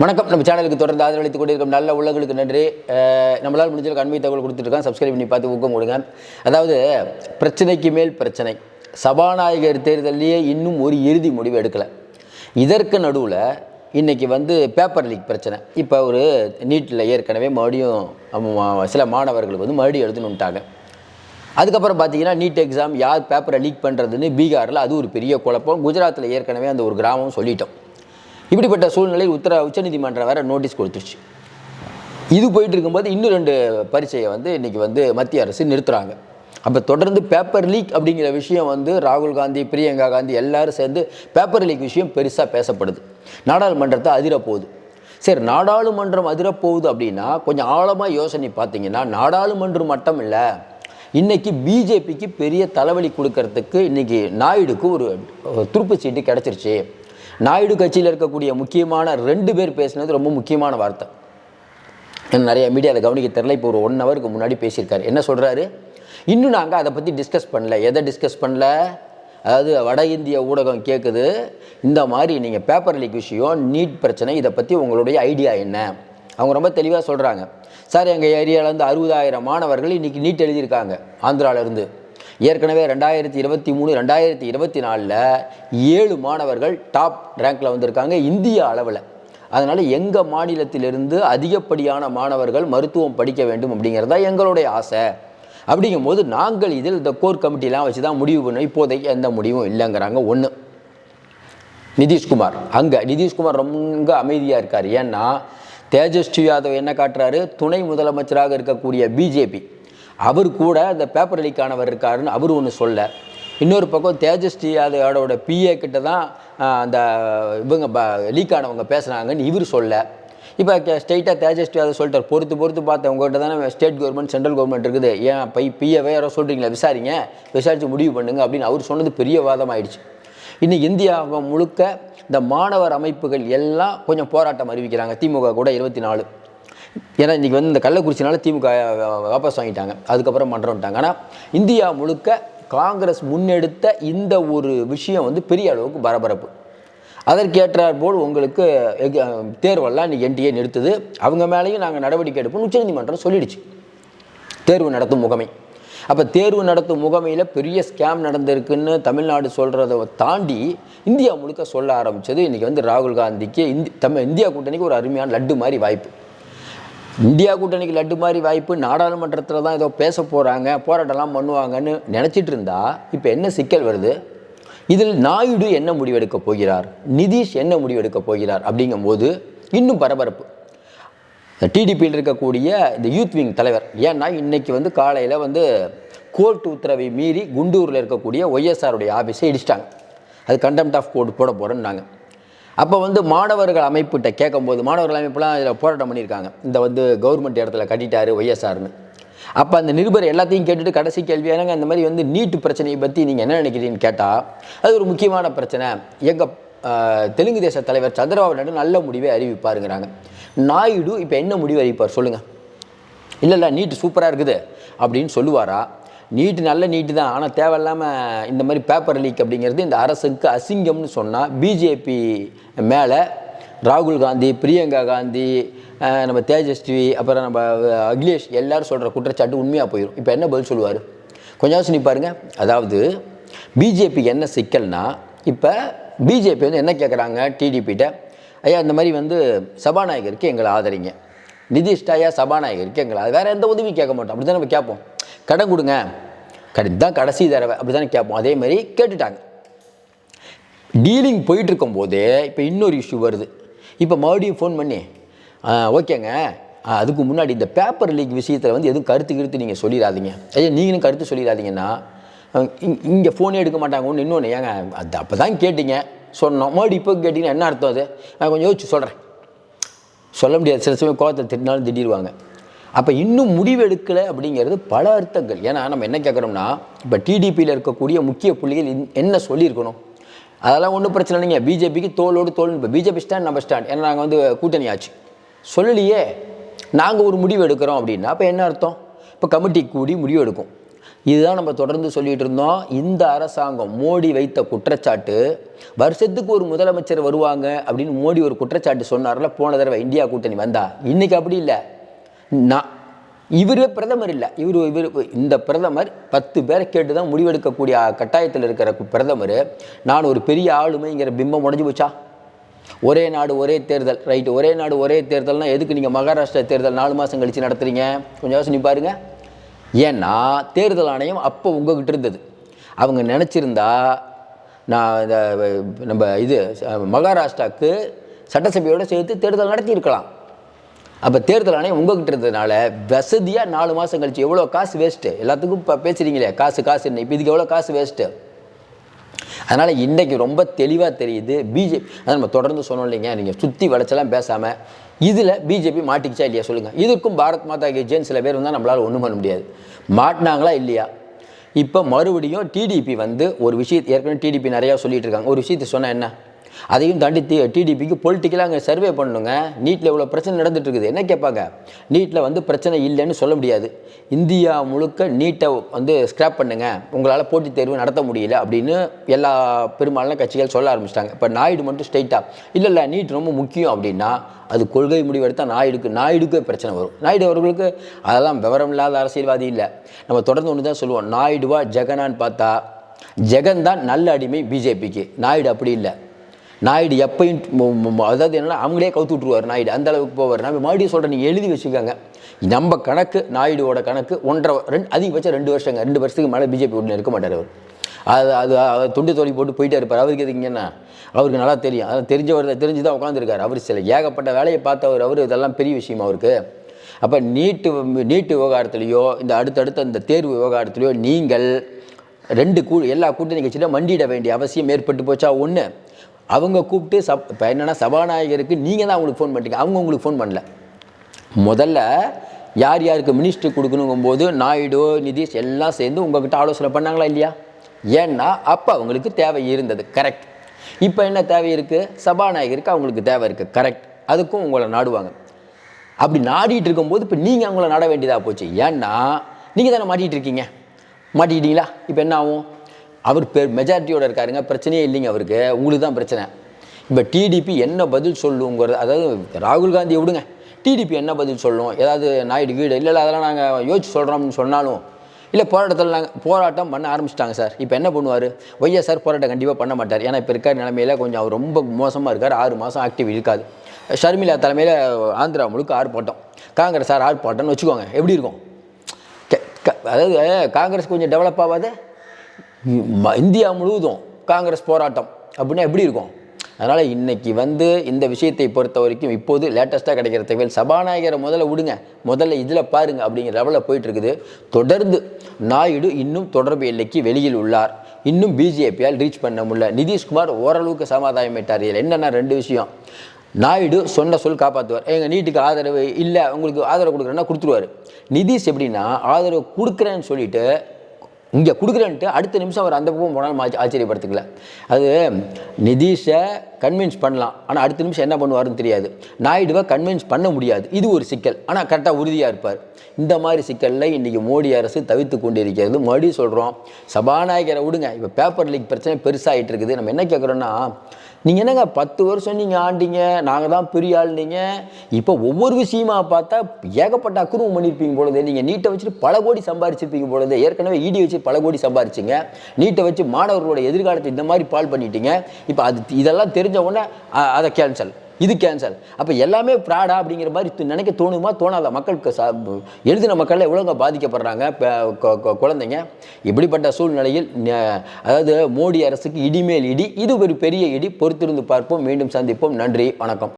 வணக்கம். நம்ம சேனலுக்கு தொடர்ந்து ஆதரவளித்துக் கொண்டிருக்கும் நல்ல உள்ளங்களுக்கு நன்றி. நம்மளால் முடிஞ்ச அண்மை தகவல் கொடுத்துருக்கோம் சப்ஸ்கிரைப் பண்ணி பார்த்து ஊக்கம் கொடுங்க. அதாவது பிரச்சனைக்கு மேல் பிரச்சனை. சபாநாயகர் தேர்தலையே இன்னும் ஒரு இறுதி முடிவு எடுக்கலை. இதற்கு நடுவில் இன்றைக்கி வந்து பேப்பர் லீக் பிரச்சனை. இப்போ ஒரு நீட்டில் ஏற்கனவே மறுபடியும் சில மாணவர்களுக்கு வந்து மறுபடியும் எழுதுணுன்ட்டாங்க அதுக்கப்புறம் பார்த்தீங்கன்னா நீட் எக்ஸாம் யார் பேப்பரை லீக் பண்ணுறதுன்னு பீகாரில் அது ஒரு பெரிய குழப்பம். குஜராத்தில் ஏற்கனவே அந்த ஒரு கிராமம் சொல்லிட்டோம். இப்படிப்பட்ட சூழ்நிலையில் உத்தர உச்சநீதிமன்றம் வேற நோட்டீஸ் கொடுத்துருச்சு. இது போயிட்டு இருக்கும்போது இன்னும் ரெண்டு பரீட்சையை வந்து இன்றைக்கி வந்து மத்திய அரசு நிறுத்துகிறாங்க அப்போ தொடர்ந்து பேப்பர் லீக் அப்படிங்கிற விஷயம் வந்து ராகுல் காந்தி பிரியங்கா காந்தி எல்லாரும் சேர்ந்து பேப்பர் லீக் விஷயம் பெருசாக பேசப்படுது. நாடாளுமன்றத்தை அதிரப்போகுது. சரி நாடாளுமன்றம் அதிரப்போகுது அப்படின்னா கொஞ்சம் ஆழமாக யோசனை பார்த்தீங்கன்னா நாடாளுமன்றம் மட்டும் இல்லை இன்னைக்கு பிஜேபிக்கு பெரிய தலைவலி கொடுக்கறதுக்கு இன்னைக்கு நாயுடுக்கு ஒரு ஒரு துருப்பு சீட்டு கிடச்சிருச்சு. நாயுடு கட்சியில் இருக்கக்கூடிய முக்கியமான ரெண்டு பேர் பேசினது ரொம்ப முக்கியமான வார்த்தை. நிறைய மீடியா அதை கவனிக்க தெரில இப்போ ஒரு ஒன் ஹவருக்கு முன்னாடி பேசியிருக்காரு. என்ன சொல்கிறாரு இன்னும் நாங்கள் அதை பற்றி டிஸ்கஸ் பண்ணல. எதை டிஸ்கஸ் பண்ணல? அதாவது வட இந்திய ஊடகம் கேட்குது இந்த மாதிரி நீங்கள் பேப்பர் லீக் விஷயம் நீட் பிரச்சனை இதை பற்றி உங்களுடைய ஐடியா என்ன? அவங்க ரொம்ப தெளிவாக சொல்கிறாங்க சார் எங்கள் ஏரியாவிலேருந்து அறுபதாயிரம் மாணவர்கள் இன்றைக்கி நீட் எழுதியிருக்காங்க ஆந்திராவிலேருந்து ஏற்கனவே ரெண்டாயிரத்தி இருபத்தி மூணு ரெண்டாயிரத்தி இருபத்தி நாலில் ஏழு மாணவர்கள் டாப் ரேங்க்கில் வந்திருக்காங்க இந்திய அளவில். அதனால் எங்கள் மாநிலத்திலிருந்து அதிகப்படியான மாணவர்கள் மருத்துவம் படிக்க வேண்டும் அப்படிங்கிறது தான் எங்களுடைய ஆசை. அப்படிங்கும்போது நாங்கள் இதில் இந்த கோர் கமிட்டிலாம் வச்சு தான் முடிவு பண்ணோம். இப்போதைக்கு எந்த முடிவும் இல்லைங்கிறாங்க ஒன்று நிதிஷ்குமார். அங்கே நிதிஷ்குமார் ரொம்ப அமைதியாக இருக்கார். ஏன்னா தேஜஸ்வி யாதவ் என்ன காட்டுறாரு? துணை முதலமைச்சராக இருக்கக்கூடிய பிஜேபி அவர் கூட அந்த பேப்பர் லீக்கானவர் இருக்காருன்னு அவர் ஒன்று சொல்ல. இன்னொரு பக்கம் தேஜஸ்வி அதோட பிஏ கிட்ட தான் அந்த இவங்க ப லீக்கானவங்க பேசுனாங்கன்னு இவர் சொல்ல. இப்போ ஸ்டேட்டாக தேஜஸ்வி அதை சொல்லிட்டார். பொறுத்து பொறுத்து பார்த்தேன் உங்கள்கிட்ட தானே ஸ்டேட் கவர்மெண்ட் சென்ட்ரல் கவர்மெண்ட் இருக்குது. ஏன் பை பிஏவே யாரோ சொல்கிறீங்களா விசாரிங்க. விசாரித்து முடிவு பண்ணுங்க அப்படின்னு அவர் சொன்னது பெரிய வாதம் ஆயிடுச்சு இன்னைக்கு இந்தியா முழுக்க இந்த மாணவர் அமைப்புகள் எல்லாம் கொஞ்சம் போராட்டம் அறிவிக்கிறாங்க. திமுக கூட இருபத்தி நாலு. ஏன்னா இன்றைக்கி வந்து இந்த கள்ளக்குறிச்சினால திமுக வாபஸ் வாங்கிட்டாங்க. அதுக்கப்புறம் பண்ணுறோன்ட்டாங்க ஆனால் இந்தியா முழுக்க காங்கிரஸ் முன்னெடுத்த இந்த ஒரு விஷயம் வந்து பெரிய அளவுக்கு பரபரப்பு. அதற்கேற்றார் போல் உங்களுக்கு தேர்வெல்லாம் இன்றைக்கி என்டிஏ நிறுத்துது. அவங்க மேலேயும் நாங்கள் நடவடிக்கை எடுப்போம் உச்சநீதிமன்றம் சொல்லிடுச்சு. தேர்வு நடத்தும் முகமை. அப்போ தேர்வு நடத்தும் முகமையில் பெரிய ஸ்கேம் நடந்திருக்குன்னு தமிழ்நாடு சொல்கிறத தாண்டி இந்தியா முழுக்க சொல்ல ஆரம்பித்தது இன்றைக்கி வந்து ராகுல் காந்திக்கு இந்தி தமிழ் இந்தியா கூட்டணிக்கு ஒரு அருமையான லட்டு மாதிரி வாய்ப்பு. இந்தியா கூட்டணிக்கு லட்டு மாதிரி வாய்ப்பு நாடாளுமன்றத்தில் தான் ஏதோ பேச போகிறாங்க போராட்டம்லாம் பண்ணுவாங்கன்னு நினச்சிட்டு இருந்தா இப்போ என்ன சிக்கல் வருது? இதில் நாயுடு என்ன முடிவெடுக்க போகிறார்? நிதிஷ் என்ன முடிவெடுக்க போகிறார்? அப்படிங்கும்போது இன்னும் பரபரப்பு. டிடிபியில் இருக்கக்கூடிய இந்த யூத் விங் தலைவர் ஏன்னா இன்றைக்கி வந்து காலையில் வந்து கோர்ட் உத்தரவை மீறி குண்டூரில் இருக்கக்கூடிய ஒய்எஸ்ஆருடைய ஆஃபீஸை இடிச்சிட்டாங்க. அது கண்டெம்ட் ஆஃப் கோர்ட் போட போகிறேன்னாங்க அப்போ வந்து மாணவர்கள் அமைப்புகிட்ட கேட்கும்போது மாணவர்கள் அமைப்புலாம் இதில் போராட்டம் பண்ணியிருக்காங்க. இந்த வந்து கவர்மெண்ட் இடத்துல கட்டிட்டாரு ஒய்எஸ்ஆர்னு அப்போ அந்த நிருபர் எல்லாத்தையும் கேட்டுட்டு கடைசி கேள்வி என்னங்க இந்த மாதிரி வந்து நீட்டு பிரச்சனையை பற்றி நீங்கள் என்ன நினைக்கிறீங்கன்னு கேட்டால் அது ஒரு முக்கியமான பிரச்சனை. எங்கள் தெலுங்கு தேச தலைவர் சந்திரபாபு நாயுடு நல்ல முடிவை அறிவிப்பாருங்கிறாங்க. நாயுடு இப்போ என்ன முடிவு அறிவிப்பார் சொல்லுங்கள் இல்லை இல்லை நீட்டு சூப்பராக இருக்குது அப்படின்னு சொல்லுவாரா? நீட்டு நல்ல நீட்டு தான். ஆனால் தேவையில்லாமல் இந்த மாதிரி பேப்பர் லீக் அப்படிங்கிறது இந்த அரசுக்கு அசிங்கம்னு சொன்னால் பிஜேபி மேலே ராகுல் காந்தி பிரியங்கா காந்தி நம்ம தேஜஸ்வி அப்புறம் நம்ம அகிலேஷ் எல்லாரும் சொல்கிற குற்றச்சாட்டு உண்மையாக போயிடும் இப்போ என்ன பதில் சொல்லுவார்? கொஞ்சம் யோசனை பாருங்கள் அதாவது பிஜேபிக்கு என்ன சிக்கல்னா இப்போ பிஜேபி வந்து என்ன கேட்குறாங்க டிடிபிகிட்ட ஐயா இந்த மாதிரி வந்து சபாநாயகருக்கு எங்களை ஆதரிங்க. நிதிஷ்டாயா சபாநாயகருக்கு எங்களை வேறு எந்த உதவியும் கேட்க மாட்டோம். அப்படி நம்ம கேட்போம். கடன் கொடுங்க. கடன் தான் கடைசி தடவை அப்படி தானே கேட்போம். அதே மாதிரி கேட்டுட்டாங்க. டீலிங் போயிட்டு இருக்கும்போதே இப்போ இன்னொரு இஷ்யூ வருது. இப்போ மறுபடியும் ஃபோன் பண்ணி ஓகேங்க. அதுக்கு முன்னாடி இந்த பேப்பர் லீக் விஷயத்தில் வந்து எதுவும் கருத்து கருத்து நீங்கள் சொல்லிடாதீங்க ஐயா நீங்களும் கருத்து சொல்லிடாதீங்கன்னா இங்கே ஃபோனே எடுக்க மாட்டாங்க. ஒன்று இன்னொன்று ஏங்க அது அப்போ தான் கேட்டீங்க. சொன்னோம். மறுபடியும் இப்போ கேட்டிங்கன்னா என்ன அர்த்தம் அது? நான் கொஞ்சம் யோசிச்சு சொல்கிறேன் சொல்ல முடியாது. சில சமயம் கோவத்தை திட்டினாலும் திட்டிடுவாங்க. அப்போ இன்னும் முடிவு எடுக்கலை அப்படிங்கிறது பல அர்த்தங்கள். ஏன்னா நம்ம என்ன கேட்குறோம்னா இப்போ டிடிபியில் இருக்கக்கூடிய முக்கிய புள்ளிகள் என்ன சொல்லியிருக்கணும்? அதெல்லாம் ஒன்றும் பிரச்சனை இல்லைங்க. பிஜேபிக்கு தோளோடு தோல் இப்போ பிஜேபி ஸ்டாண்ட் நம்ம ஸ்டாண்ட் ஏன்னா நாங்கள் வந்து கூட்டணி ஆச்சு சொல்லலையே. நாங்கள் ஒரு முடிவு எடுக்கிறோம் அப்படின்னா அப்போ என்ன அர்த்தம்? இப்போ கமிட்டி கூடி முடிவு எடுக்கும். இதுதான் நம்ம தொடர்ந்து சொல்லிட்டு இருந்தோம். இந்த அரசாங்கம் மோடி வைத்த குற்றச்சாட்டு வருஷத்துக்கு ஒரு முதலமைச்சர் வருவாங்க அப்படின்னு மோடி ஒரு குற்றச்சாட்டு சொன்னார்ல போன தடவை இந்தியா கூட்டணி வந்தா. இன்னைக்கு அப்படி இல்லை. நான் இவரே பிரதமர் இல்லை. இவர் இவர் இந்த பிரதமர் பத்து பேரை கேட்டு தான் முடிவெடுக்கக்கூடிய கட்டாயத்தில் இருக்கிற பிரதமர். நான் ஒரு பெரிய ஆளுமைங்கிற பிம்பம் உடஞ்சி போச்சா? ஒரே நாடு ஒரே தேர்தல். ரைட்டு ஒரே நாடு ஒரே தேர்தல்னால் எதுக்கு நீங்கள் மகாராஷ்டிரா தேர்தல் நாலு மாதம் கழித்து நடத்துறீங்க? கொஞ்சம் யோசனை பாருங்கள் ஏன்னா தேர்தல் ஆணையம் அப்போ உங்ககிட்ட இருந்தது. அவங்க நினச்சிருந்தா நான் இந்த நம்ம இது மகாராஷ்டிராவுக்கு சட்டசபையோடு சேர்த்து தேர்தல் நடத்தியிருக்கலாம். அப்போ தேர்தல் ஆணையம் உங்ககிட்ட இருந்ததுனால வசதியாக நாலு மாதம் கழிச்சு எவ்வளோ காசு வேஸ்ட்டு எல்லாத்துக்கும் இப்போ பேசுகிறீங்களே காசு காசு இப்போ இதுக்கு எவ்வளோ காசு வேஸ்ட்டு அதனால் இன்றைக்கி ரொம்ப தெளிவாக தெரியுது பிஜேபி அதான் நம்ம தொடர்ந்து சொன்னோம் இல்லைங்க நீங்கள் சுற்றி வளைச்செல்லாம் பேசாமல் இதில் பிஜேபி மாட்டிக்கிச்சா இல்லையா சொல்லுங்கள் இதுக்கும் பாரத் மாதா கே ஜெயின் சில பேர் வந்தால் நம்மளால் ஒன்றும் பண்ண முடியாது. மாட்டினாங்களா இல்லையா? இப்போ மறுபடியும் டிடிபி வந்து ஒரு விஷயத்தை ஏற்கனவே டிடிபி நிறையா சொல்லிகிட்டு இருக்காங்க. ஒரு விஷயத்தை சொன்னால் என்ன? அதையும் தாண்டி டிடிபிக்கு பொலிட்டிக்கலாக அங்கே சர்வே பண்ணணுங்க. நீட்டில் இவ்வளோ பிரச்சனை நடந்துட்டு இருக்குது என்ன கேட்பாங்க நீட்டில் வந்து பிரச்சனை இல்லைன்னு சொல்ல முடியாது. இந்தியா முழுக்க நீட்டை வந்து ஸ்க்ராப் பண்ணுங்க. உங்களால் போட்டித் தேர்வு நடத்த முடியல அப்படின்னு எல்லா பெரும்பாலான கட்சிகள் சொல்ல ஆரம்பிச்சிட்டாங்க. இப்போ நாயுடு மட்டும் ஸ்ட்ரைட்டாக இல்லை இல்லை நீட் ரொம்ப முக்கியம் அப்படின்னா அது கொள்கை முடிவெடுத்தால் நாயுடுக்கு நாயுடுக்கு பிரச்சனை வரும். நாயுடு அவர்களுக்கு அதெல்லாம் விவரம் இல்லாத அரசியல்வாதி இல்லை. நம்ம தொடர்ந்து ஒன்று தான் சொல்லுவோம். நாயுடுவா ஜெகனான்னு பார்த்தா ஜெகன் தான் நல்ல அடிமை பிஜேபிக்கு நாயுடு அப்படி இல்லை. நாயுடு எப்பையும் அதாவது என்னென்னா அவங்களே கவுத்து விட்ருவார் நாயுடு. அந்த அளவுக்கு போவார். நான் மறுபடியும் சொல்கிறேன் நீங்கள் எழுதி வச்சுக்கோங்க. நம்ம கணக்கு நாயுடுவோட கணக்கு ஒன்றரை ரெண்டு அதிகபட்சம் ரெண்டு வருஷங்க. ரெண்டு வருஷத்துக்கு மேலே பிஜேபி ஒன்று இருக்க மாட்டார் அவர். அது அது அவர் துண்டு தோழி போட்டு போயிட்டே இருப்பார் அவருக்கு எதுக்குங்கன்னா அவருக்கு நல்லா தெரியும். அதான் தெரிஞ்சவர் தெரிஞ்சு தான் உட்காந்துருக்கார் அவர் சில ஏகப்பட்ட வேலையை பார்த்தவர் அவர் இதெல்லாம் பெரிய விஷயம் அவருக்கு. அப்போ நீட்டு நீட்டு விவகாரத்துலேயோ இந்த அடுத்தடுத்த இந்த தேர்வு விவகாரத்துலேயோ நீங்கள் ரெண்டு கூ எல்லா கூட்டணி கட்சியிலும் மண்டியிட வேண்டிய அவசியம் ஏற்பட்டு போச்சா? ஒன்று அவங்க கூப்பிட்டு சப் இப்போ என்னென்னா சபாநாயகருக்கு நீங்கள் தான் அவங்களுக்கு ஃபோன் பண்ணிட்டீங்க. அவங்க உங்களுக்கு ஃபோன் பண்ணல. முதல்ல யார் யாருக்கு மினிஸ்டர் கொடுக்கணுங்கும்போது நாயுடு நிதிஷ் எல்லாம் சேர்ந்து உங்ககிட்ட ஆலோசனை பண்ணாங்களா இல்லையா? ஏன்னா அப்போ அவங்களுக்கு தேவை இருந்தது. கரெக்ட் இப்போ என்ன தேவை இருக்குது சபாநாயகருக்கு அவங்களுக்கு தேவை இருக்குது கரெக்ட் அதுக்கும் உங்களை நாடுவாங்க. அப்படி நாடிட்டு இருக்கும்போது இப்போ நீங்கள் அவங்கள நாட வேண்டியதாக போச்சு. ஏன்னா நீங்கள் தானே மாட்டிகிட்டு இருக்கீங்க. மாட்டிக்கிட்டீங்களா? இப்போ என்ன ஆகும்? அவர் பெ மெஜாரிட்டியோட இருக்காருங்க. பிரச்சனையே இல்லைங்க அவருக்கு. உங்களுக்கு தான் பிரச்சனை. இப்போ டிடிபி என்ன பதில் சொல்லுங்கிறது அதாவது ராகுல் காந்தியை விடுங்க. டிடிபி என்ன பதில் சொல்லும்? ஏதாவது நாயுடு வீடு இல்லை இல்லை அதெல்லாம் நாங்கள் யோசிச்சு சொல்கிறோம்னு சொன்னாலும் இல்லை போராட்டத்தில் நாங்கள் போராட்டம் பண்ண ஆரம்பிச்சிட்டாங்க சார். இப்போ என்ன பண்ணுவார்? ஒய்எஸ்ஆர் போராட்டம் கண்டிப்பாக பண்ண மாட்டார். ஏன்னா இப்போ இருக்கிற நிலமையில கொஞ்சம் அவர் ரொம்ப மோசமாக இருக்கார். ஆறு மாதம் ஆக்டிவ் இருக்காது ஷர்மிளா தலைமையில் ஆந்திரா முழுக்க ஆர்ப்பாட்டம். காங்கிரஸ் சார் ஆர்ப்பாட்டம்னு வச்சுக்கோங்க. எப்படி இருக்கும்? அதாவது காங்கிரஸ் கொஞ்சம் டெவலப் ஆகாது? இந்தியா முழுவதும் காங்கிரஸ் போராட்டம் அப்படின்னா எப்படி இருக்கும்? அதனால் இன்னைக்கு வந்து இந்த விஷயத்தை பொறுத்த வரைக்கும் இப்போது லேட்டஸ்ட்டாக கிடைக்கிற தகவல் சபாநாயகரை முதல்ல விடுங்க. முதல்ல இதில் பாருங்க அப்படிங்கிற லெவலில் போயிட்டுருக்குது தொடர்ந்து நாயுடு இன்னும் தொடர்பு எல்லைக்கு வெளியில் உள்ளார். இன்னும் பிஜேபியால் ரீச் பண்ண முடியல. நிதிஷ்குமார் ஓரளவுக்கு சமாதானமிட்டார் இதில் என்னென்னா ரெண்டு விஷயம். நாயுடு சொன்ன சொல் காப்பாற்றுவார் எங்கள் நீட்டுக்கு ஆதரவு இல்லை உங்களுக்கு ஆதரவு கொடுக்குறேன்னா கொடுத்துருவாரு. நிதிஷ் எப்படின்னா ஆதரவு கொடுக்குறேன்னு சொல்லிட்டு இங்கே கொடுக்குறேன்ட்டு அடுத்த நிமிஷம் அவர் அந்த பக்கம் போனாலும் ஆச்ச- ஆச்சரியப்படுத்திக்கல. அது நிதிஷை கன்வின்ஸ் பண்ணலாம். ஆனால் அடுத்த நிமிஷம் என்ன பண்ணுவாருன்னு தெரியாது. நாயுடுவை கன்வின்ஸ் பண்ண முடியாது. இது ஒரு சிக்கல். ஆனால் கரெக்டாக உறுதியாக இருப்பார். இந்த மாதிரி சிக்கலில் இன்றைக்கி மோடி அரசு தவித்து கொண்டிருக்கிறது. மறுபடியும் சொல்கிறோம் சபாநாயகரை விடுங்க. இப்போ பேப்பர் லீக் பிரச்சனை பெருசாகிட்டு இருக்குது. நம்ம என்ன கேட்குறோன்னா நீங்கள் என்னங்க பத்து வருஷம் நீங்கள் ஆண்டிங்க நாங்கள் தான் பெரிய ஆளுனீங்க இப்போ ஒவ்வொரு விஷயமா பார்த்தா ஏகப்பட்ட அக்குருவம் பண்ணியிருப்பீங்க பொழுது நீங்கள் நீட்டை வச்சுட்டு பல கோடி சம்பாரிச்சிருப்பீங்க பொழுது ஏற்கனவே இடி வச்சு பல கோடி சம்பாரிச்சிங்க. நீட்டை வச்சு மாணவர்களோட எதிர்காலத்தை இந்த மாதிரி பால் பண்ணிட்டீங்க. இப்போ அது இதெல்லாம் தெரிஞ்ச உடனே அதை கேன்சல் இது கேன்சல் அப்போ எல்லாமே ப்ராடா அப்படிங்கிற மாதிரி நினைக்க தோணுமா? தோணாத? மக்களுக்கு சா எழுதின மக்கள் எவ்வளோங்க பாதிக்கப்படுறாங்க? கொ- குழந்தைங்க. இப்படிப்பட்ட சூழ்நிலையில் அதாவது மோடி அரசுக்கு இடிமேல் இடி இது ஒரு பெரிய இடி. பொறுத்திருந்து பார்ப்போம். மீண்டும் சந்திப்போம். நன்றி. வணக்கம்.